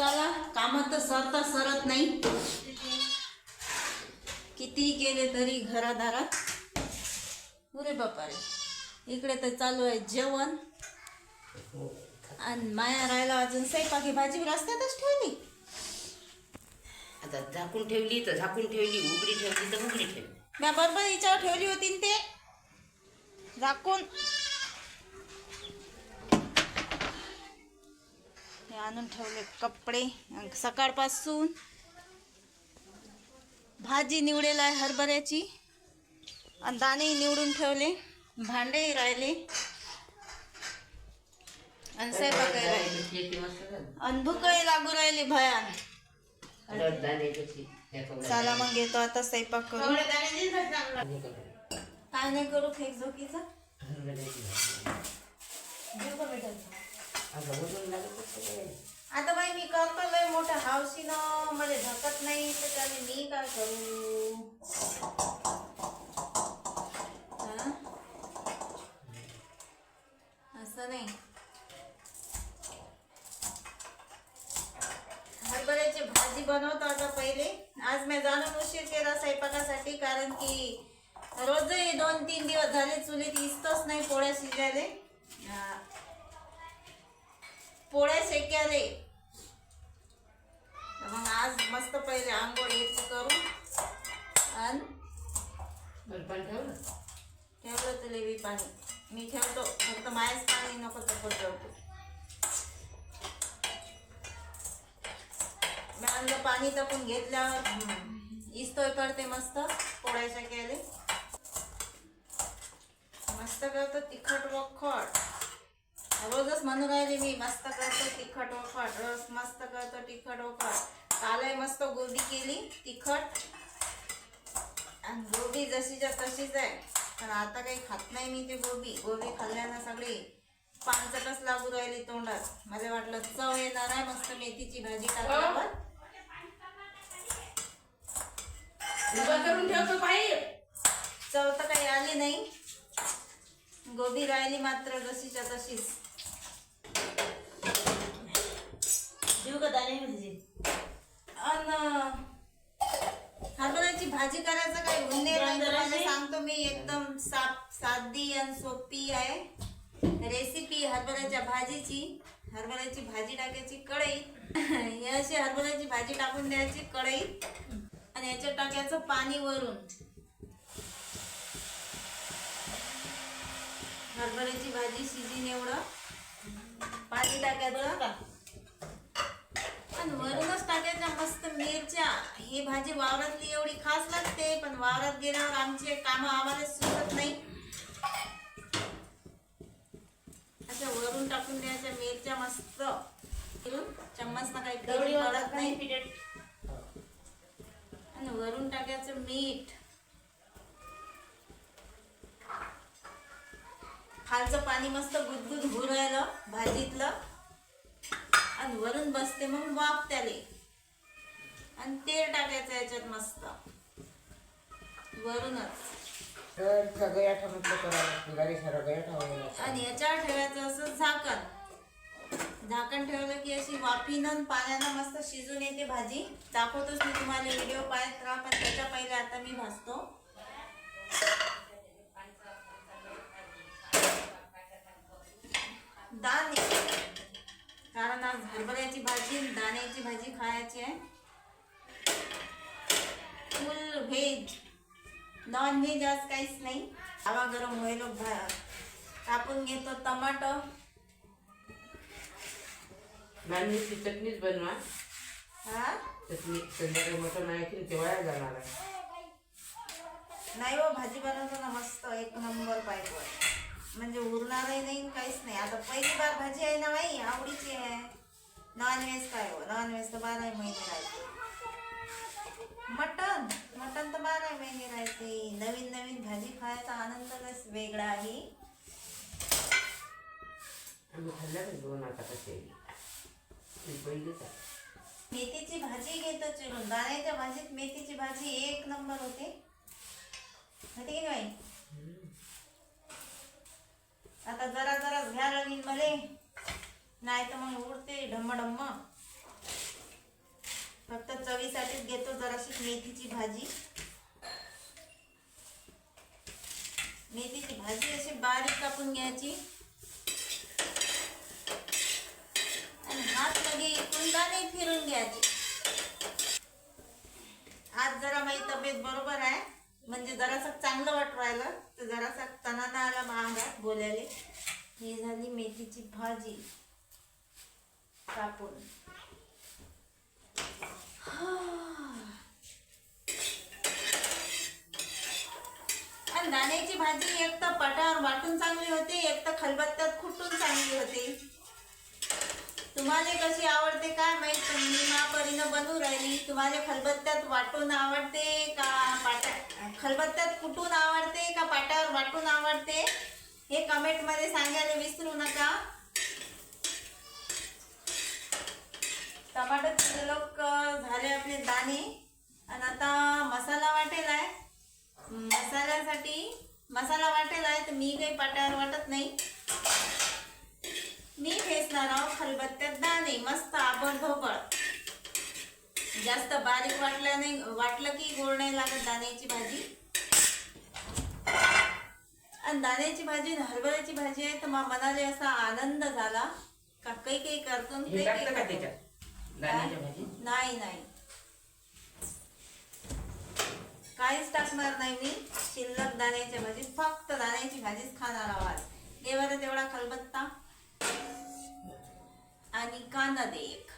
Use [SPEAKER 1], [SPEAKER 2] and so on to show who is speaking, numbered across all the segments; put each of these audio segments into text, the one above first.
[SPEAKER 1] चला कामं तर सरता सरत नाही. किती केले तरी घरादारात? अरे बापा रे इकडे तर चालू आहे जेवण. आणि माया राहायला अजून स्वयंपाकी भाजी रस्त्यातच ठेवली.
[SPEAKER 2] आता झाकून ठेवली तर झाकून ठेवली उघडी ठेवली तर उघडी ठेवली.
[SPEAKER 1] म्या बरोबर हिच्यावर ठेवली होती ते. झाकून. हे आणून ठेवले कपडे. सकाळपासून भाजी निवडेल आहे हरभऱ्याची. आणि दाणे निवडून ठेवले. भांडेही राहिले. आणि स्वयंपाकही राहिले. आणि भूकही लागू राहिली भयान. चला मग घेतो आता स्वयंपाक करू. काय नाही करू फेक झोकीचा आता बाई मी करतो लय मोठं हावशी न मला धकत नाही त्याच्याने मी काय करू? असं नाही. हरभऱ्याची भाजी बनवतो आता पहिले. आज मी जाणून उशीर केला स्वयंपाकासाठी कारण की रोजही दोन तीन दिवस झाले चुलीत इसतच नाही पोळ्या शिजायला. पोळ्या शेक्याले तर मग आज मस्त पहिले आंघोळ याची करू. आणि
[SPEAKER 2] पण.
[SPEAKER 1] ठेवलं तुला बी पाणी. मी ठेवतो. फक्त मायच पाणी नको तर ठेवतो मी आणलं पाणी टाकून घेतल्यावर इस्तोय पडते मस्त पोळ्याच्या केले मस्त करतो तिखट वखट. रोजच म्हणून राहिले मी. मस्त करतो तिखट वखट रोज मस्त करतो तिखट वखट कालही मस्त गोबी केली तिखट. आणि गोबी जशीच्या तशीच आहे. पण आता काही खात नाही मी ते गोबी. गोबी खाल्ल्यानं सगळी पानचटच लागू राहिली तोंडात. मला वाटलं चव येणार आहे मस्त मेथीची भाजी टाकल्यावर.
[SPEAKER 2] करून ठेवतो
[SPEAKER 1] चव तर काही आली नाही. गोबी राहिली मात्र जशीच्या तशीच.
[SPEAKER 2] दाणे भाजी
[SPEAKER 1] अन हरभऱ्याची भाजी करायचं काही हुंदे नाही तुम्हाला सांगतो मी एकदम साप साधी आणि सोपी आहे. रेसिपी हरभऱ्याच्या भाजीची. हरभऱ्याची भाजी टाकायची कढई. ही अशी हरभऱ्याची भाजी टाकून द्यायची कढई. आणि याच्यात टाकायचं पाणी वरून. हरभऱ्याची भाजी शिजीन एवढं. पाणी टाकायचं. आणि वरूनच टाकायच्या मस्त मिरच्या. ही भाजी वावरातली एवढी खास लागते पण वावरात गेल्यावर आमचे काम आम्हाला सुचत नाही. अशा वरून टाकून द्यायच्या मिरच्या मस्त. चम्मच ना काही पडत नाही. आणि वरून टाकायचं मीठ. खालचं पाणी मस्त गुदगुद राहिलं भाजीतलं. आणि वरून बसते मग वाफ त्याले. आणि तेल टाकायचं याच्यात मस्त. वरूनच.
[SPEAKER 2] तर सगळ्या करावं गाडी
[SPEAKER 1] आणि याच्यावर ठेवायचं असं झाकण. झाकण ठेवलं की अशी वाफीनं पाण्यानं मस्त शिजून येते भाजी. दाखवतोच मी तुम्हाला व्हिडिओ पाहत राहा पण त्याच्या पहिले आता मी भाजतो. दाणे. कारण आज हरभऱ्याची भाजी दाण्याची भाजी खायची आहे. फुल व्हेज नॉन व्हेज आज काहीच नाही. हवा गरम भा टाकून घेतो टमाटो.
[SPEAKER 2] मानवीची चटणीच बनवा.
[SPEAKER 1] हा?
[SPEAKER 2] चटणी संध्याकाळी मटण आहे की ते वाया जाणार आहे.
[SPEAKER 1] नाही हो भाजी बनवताना मस्त एक नंबर पाहिजे. म्हणजे उरणारही नाही काहीच नाही. आता पहिली बार भाजी आहे ना बाई आवडीची आहे. नॉन व्हेज काय हो? नॉन व्हेज तर बारा महिने राहते. मटन मटन तर बारा महिने राहते. नवीन नवीन भाजी खायचा आनंदच वेगळा आहे. मेथीची भाजी घेतो चिरून. दाण्याच्या भाजीत मेथीची भाजी एक नंबर होते. होते की नाही आता जरा जरा घ्या लागेल मले नाही तर मग उडते ढम्म ढम्म मेथीची भाजी. मेथीची भाजी अशी बारीक कापून घ्यायची. आणि हात लगे इकडून फिरून घ्यायची. आज जरा माझी तब्येत बरोबर आहे. म्हणजे जरासा चांगलं वाट राहिलं तर जरासा तणाना आला महागात बोलायला. ही झाली मेथीची भाजी. कापून आणि दाण्याची भाजी एक तर पटावर वाटून चांगली होते एक तर खलबत्त्यात खुटून चांगली होते. तुम्हाला कशी आवडते काय माहीत तुम्ही मी महापरीनं बनवू राहिली. तुम्हाला खलबत्त्यात वाटून आवडते का पाटा खलबत्त्यात कुटून आवडते का पाटावर वाटून आवडते? हे कमेंटमध्ये सांगायला विसरू नका. टमाटर लोक झाले आपले दाणे. आणि आता मसाला वाटेल आहे मसाल्यासाठी मसाला वाटेल आहे तर मी काही पाट्यावर वाटत नाही. मी ठेचणार आहोत खलबत्त्यात दाणे मस्त आबडधोबड जास्त बारीक वाटलं नाही वाटलं की गोड नाही लागत दाण्याची भाजी. आणि दाण्याची भाजी आणि हरभऱ्याची भाजी आहे तर मनाला असा आनंद झाला. का काही काही करतो काही काही
[SPEAKER 2] दाण्याच्या
[SPEAKER 1] नाही नाही. काहीच टाकणार नाही मी. शिल्लक दाण्याच्या भाजीत फक्त दाण्याची भाजीच खाणार आवाज दे बरं तेवढा खलबत्ता. आणि कांदा दे एक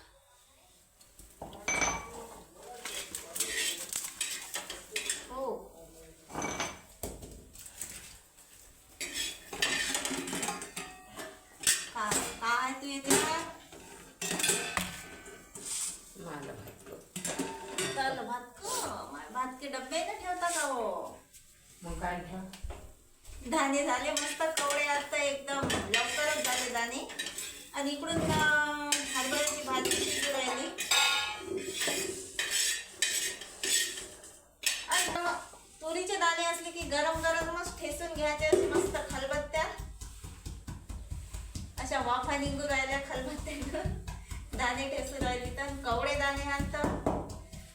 [SPEAKER 1] हो का काय तू येते का चल भात क भात के डब्बे ना ठेवता का हो?
[SPEAKER 2] मग काय ठेव?
[SPEAKER 1] दाणे झाले मस्त कवडे आता एकदम. लवकरच झाले दाणे. आणि इकडून हरभऱ्याची भाजी शिजू राहिली. तुरीचे दाणे असले की गरम गरमच ठेचून घ्यायचे असे मस्त खलबत्त्यात अशा वाफा निघू राहिल्या खलबत्त्यातून दाणे ठेसून राहिली तर कवडे दाणे आणत.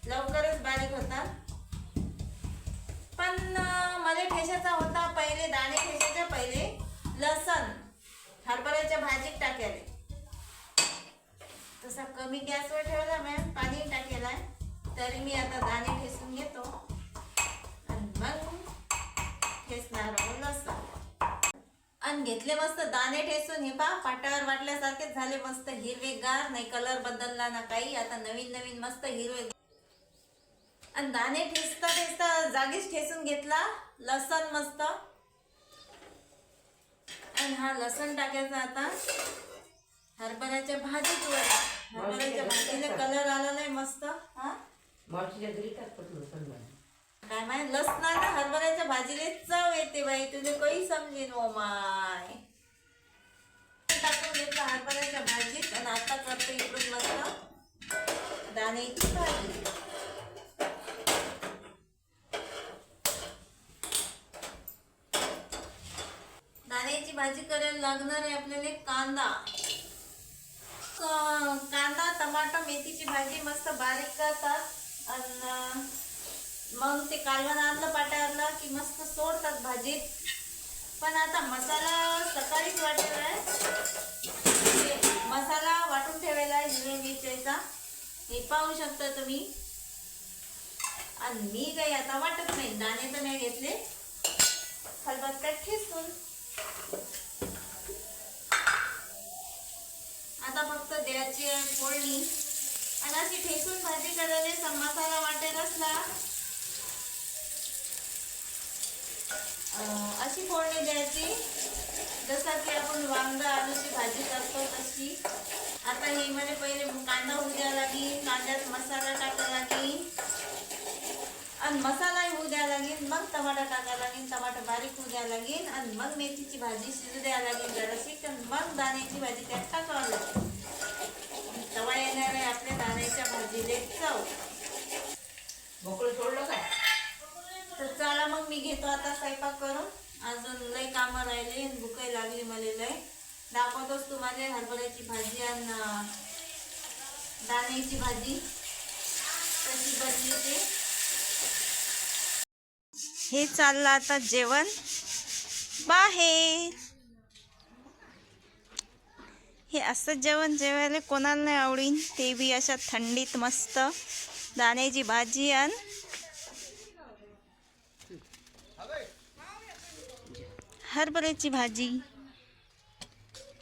[SPEAKER 1] लवकरच बारीक होतात पण मला ठेचायचा होता पहिले दाणे ठेचायच्या पहिले लसण हरभऱ्याच्या भाजीत टाकायला तसा कमी गॅसवर ठेवला मॅम पाणी टाकेला. तरी मी आता दाणे ठेसून घेतो. आणि मग ठेचणार लसण. आणि घेतले मस्त दाणे ठेचून हे पा पाटावर वाटल्यासारखेच झाले मस्त हिरवेगार नाही कलर बदलला ना काही. आता नवीन नवीन मस्त हिरवे आणि दाणे ठेचता ठेचता जागीच ठेचून घेतला. लसण मस्त. आणि हा लसण टाकायचा आता. हरभऱ्याच्या भाजीत वर. हरभऱ्याच्या भाजीला कलर आला नाही मस्त. हा? काय माय लसणानं हरभऱ्याच्या भाजीले चव येते बाई तुझे काही समजेन ओ माय. टाकून घेतलं हरभऱ्याच्या भाजीत आणि आता करते इकडून मस्त दाण्याची भाजी दाण्याची भाजी करायला लागणार आहे आपल्याला कांदा. कांदा टमाटर मेथीची भाजी मस्त बारीक करतात. आणि मग ते कालवण आणलं पाट्यावरला की मस्त सोडतात भाजीत पण आता मसाला सकाळीच वाटेला आहे. मसाला वाटून ठेवायला आहे हिरव्या मिरच्याचा. हे पाहू शकता तुम्ही. आणि मी काही आता वाटत नाही. दाणे तर नाही घेतले. खलबत्त्यात ठेसून आता फक्त द्यायची आहे फोडणी. आणि अशी ठेसून भाजी करायला मसाला वाटेल असला अशी फोडणी द्यायची. जसं की आपण वांग आलूची भाजी करतो तशी. आता हे म्हणजे पहिले कांदा होऊ द्या लागेल कांद्यात मसाला टाका लागेल. आणि मसाला होऊ द्या लागेल मग टमाटा टाकायला लागेल टमाटर बारीक होऊ द्या लागेल आणि मग मेथीची भाजी शिजू द्या लागेल जराशी तर मग दाण्याची भाजी त्यात टाकावं लागेल. तवा येणार आहे आपल्या दाण्याच्या भाजीले चव
[SPEAKER 2] मोकळं सोडलं काय
[SPEAKER 1] तर चला मग मी घेतो आता स्वयंपाक करून. अजून लय कामं राहिले आणि भूकही लागली मला लय दाखवतोच तुम्हाला हरभऱ्याची भाजी आणि दाण्याची भाजी. कशी बनली ते. हे चाललं आता जेवण. बाहेर. हे असं जेवण जेवायला कोणाला नाही आवडीन. ते बी अशा थंडीत मस्त. दाण्याची भाजी आणि हरभऱ्याची भाजी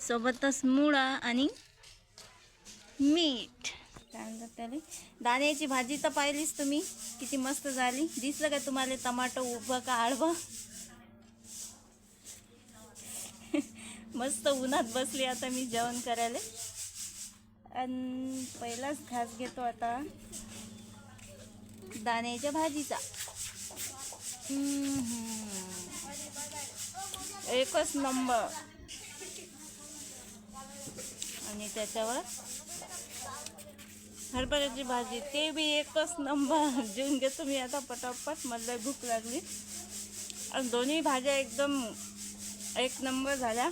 [SPEAKER 1] सोबतच मुळा आणि मीठ. काय म्हणतात त्याला? दाण्याची भाजी तर पाहिलीच तुम्ही. किती मस्त झाली. दिसलं का तुम्हाला टमाटो उभं का आळवं? मस्त उन्हात बसली आता मी जेवण करायला. आणि पहिलाच घास घेतो आता. दाण्याच्या भाजीचा. एकच नंबर. आणि त्याच्यावर हरभऱ्याची भाजी ते बी एकच नंबर. जेवून घेतो मी आता पटापट मला भूक लागली. आणि दोन्ही भाज्या एकदम एक नंबर झाल्या.